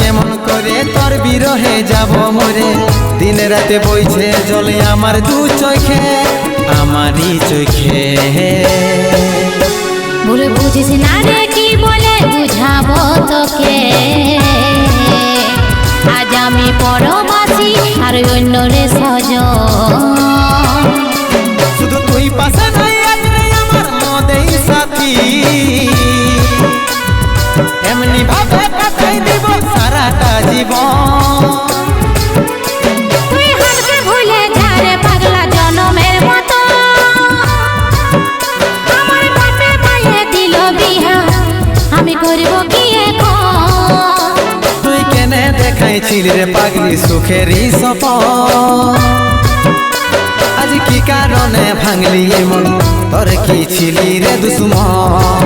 কেমন করে? তোর বিরহে যাব মরে। দিন রাতে বইছে জলে আমার দু চোখে, আমারই চোখে। ভুলে বুঝিস না রে কি বলে? বুঝাবো তোকে। আজ আমি পরবাসী আর অন্য রে সজ এমনি ভাবে কাটাই দিব সারাটা জীবন। দেখাইছিল রে পাগলি সুখেরই সপন আজ কি কারণে ভাঙলি মন তোর কি ছিলি রে দুশ্মন?